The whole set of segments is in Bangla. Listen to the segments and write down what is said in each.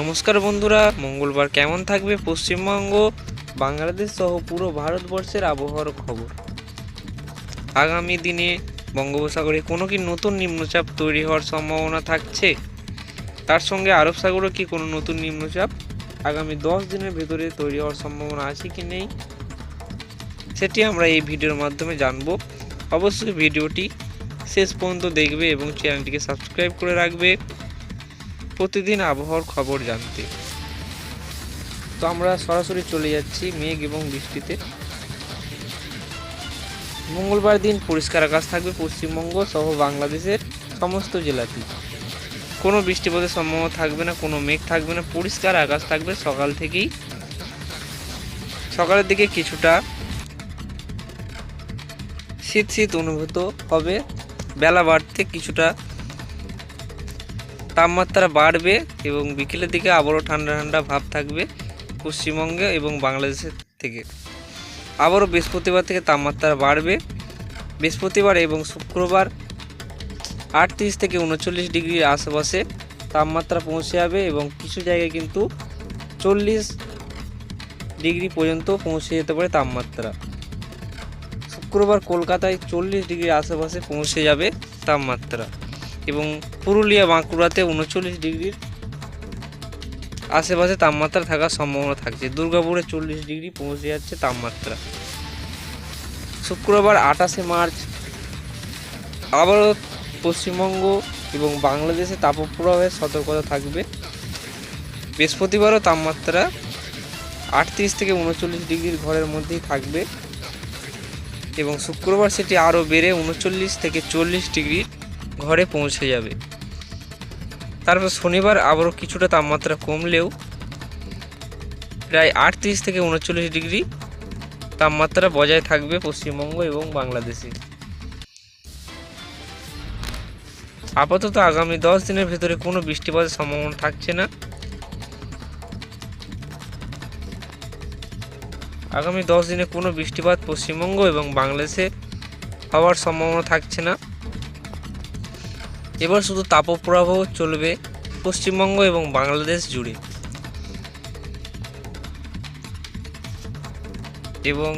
নমস্কার বন্ধুরা, মঙ্গলবার কেমন থাকবে পশ্চিমবঙ্গ, বাংলাদেশ সহ পুরো ভারতবর্ষের আবহাওয়ার খবর? আগামী দিনে বঙ্গোপসাগরে কোনো কি নতুন নিম্নচাপ তৈরি হওয়ার সম্ভাবনা থাকছে? তার সঙ্গে আরব সাগরও কি কোনো নতুন নিম্নচাপ আগামী দশ দিনের ভেতরে তৈরি হওয়ার সম্ভাবনা আছে কি নেই? সেটি আমরা এই ভিডিওর মাধ্যমে জানব। অবশ্যই ভিডিওটি শেষ পর্যন্ত দেখবে এবং চ্যানেলটিকে সাবস্ক্রাইব করে রাখবে। প্রতিদিন আবহাওয়ার খবর জানতে। তো আমরা সরাসরি চলে যাচ্ছি মেঘ এবং বৃষ্টিতে। মঙ্গলবার দিন পরিষ্কার আকাশ থাকবে পশ্চিমবঙ্গ সহ বাংলাদেশের সমস্ত জেলাতেই। কোনো বৃষ্টিপাতের সম্ভাবনা থাকবে না, কোনো মেঘ থাকবে না, পরিষ্কার আকাশ থাকবে সকাল থেকেই। সকালের দিকে কিছুটা শীত শীত অনুভূত হবে, বেলা বাড়তে কিছুটা তাপমাত্রা বাড়বে এবং বিকেলের দিকে আবারও ঠান্ডা ঠান্ডা ভাব থাকবে পশ্চিমবঙ্গে এবং বাংলাদেশের থেকে। আবারও বৃহস্পতিবার থেকে তাপমাত্রা বাড়বে। বৃহস্পতিবার এবং শুক্রবার আটত্রিশ থেকে উনচল্লিশ ডিগ্রির আশেপাশে তাপমাত্রা পৌঁছে যাবে এবং কিছু জায়গায় কিন্তু চল্লিশ ডিগ্রি পর্যন্ত পৌঁছে যেতে পারে তাপমাত্রা। শুক্রবার কলকাতায় চল্লিশ ডিগ্রির আশেপাশে পৌঁছে যাবে তাপমাত্রা। এবং পুরুলিয়া বাঁকুড়াতে উনচল্লিশ ডিগ্রির আশেপাশে তাপমাত্রা থাকার সম্ভাবনা থাকছে। দুর্গাপুরে চল্লিশ ডিগ্রি পৌঁছে যাচ্ছে তাপমাত্রা। শুক্রবার আঠাশে মার্চ, আবারও পশ্চিমবঙ্গ এবং বাংলাদেশে তাপপ্রবাহের সতর্কতা থাকবে। বৃহস্পতিবারও তাপমাত্রা আটত্রিশ থেকে উনচল্লিশ ডিগ্রির ঘরের মধ্যেই থাকবে এবং শুক্রবার সেটি আরও বেড়ে উনচল্লিশ থেকে চল্লিশ ডিগ্রির ঘরে পৌঁছে যাবে। তারপর শনিবার আবারও কিছুটা তাপমাত্রা কমলেও প্রায় আটত্রিশ থেকে উনচল্লিশ ডিগ্রি তাপমাত্রা বজায় থাকবে পশ্চিমবঙ্গ এবং বাংলাদেশে। আপাতত আগামী দশ দিনের ভেতরে কোনো বৃষ্টিপাতের সম্ভাবনা থাকছে না। আগামী দশ দিনে কোনো বৃষ্টিপাত পশ্চিমবঙ্গ এবং বাংলাদেশে হওয়ার সম্ভাবনা থাকছে না। এবার শুধু তাপপ্রবাহ চলবে পশ্চিমবঙ্গ এবং বাংলাদেশ জুড়ে। এবং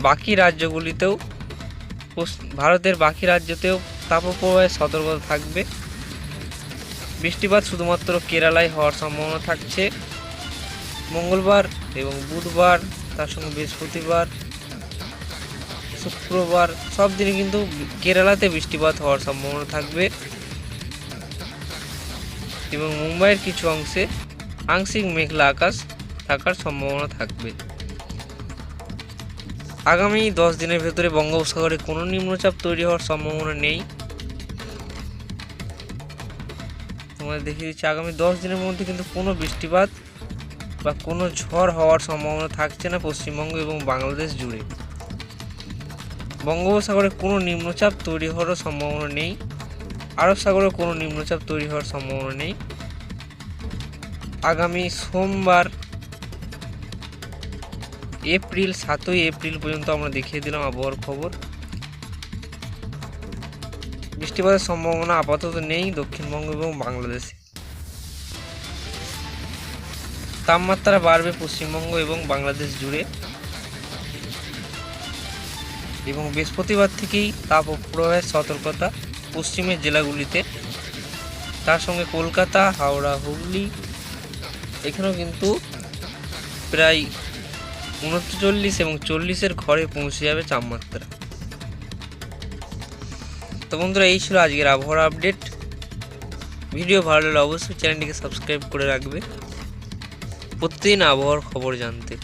বাকি রাজ্যগুলিতেও ভারতের বাকি রাজ্যতেও তাপপ্রবাহের সতর্কতা থাকবে। বৃষ্টিপাত শুধুমাত্র কেরালায় হওয়ার সম্ভাবনা থাকছে। মঙ্গলবার এবং বুধবার, তার সঙ্গে বৃহস্পতিবার, শুক্রবার, সব দিনে কিন্তু কেরালাতে বৃষ্টিপাত হওয়ার সম্ভাবনা থাকবে। এবং মুম্বাইয়ের কিছু অংশে আংশিক মেঘলা আকাশ থাকার সম্ভাবনা থাকবে। আগামী দশ দিনের ভেতরে বঙ্গোপসাগরে কোনো নিম্নচাপ তৈরি হওয়ার সম্ভাবনা নেই। তোমাদের দেখিয়ে দিচ্ছি, আগামী দশ দিনের মধ্যে কিন্তু কোনো বৃষ্টিপাত বা কোনো ঝড় হওয়ার সম্ভাবনা থাকছে না পশ্চিমবঙ্গ এবং বাংলাদেশ জুড়ে। বঙ্গোপসাগরে কোনো নিম্নচাপ তৈরি হওয়ারও সম্ভাবনা নেই। আরব সাগরে কোনো নিম্নচাপ তৈরি হওয়ার সম্ভাবনা নেই। আগামী সোমবার, এপ্রিল সাতই এপ্রিল পর্যন্ত আমরা দেখিয়ে দিলাম আবহাওয়ার খবর। বৃষ্টিপাতের সম্ভাবনা আপাতত নেই দক্ষিণবঙ্গ এবং বাংলাদেশে। তাপমাত্রা বাড়বে পশ্চিমবঙ্গ এবং বাংলাদেশ জুড়ে। এবং বৃহস্পতিবার থেকেই তাপ প্রবাহের সতর্কতা পশ্চিমের জেলাগুলিতে। তার সঙ্গে কলকাতা, হাওড়া, হুগলি, এখানেও কিন্তু প্রায় উনচল্লিশ এবং চল্লিশের ঘরে পৌঁছে যাবে তাপমাত্রা তো বন্ধুরা, এই ছিল আজকের আবহাওয়ার আপডেট। ভিডিও ভালো লাগলে অবশ্যই চ্যানেলটিকে সাবস্ক্রাইব করে রাখবে। প্রতিদিন আবহাওয়ার খবর জানতে।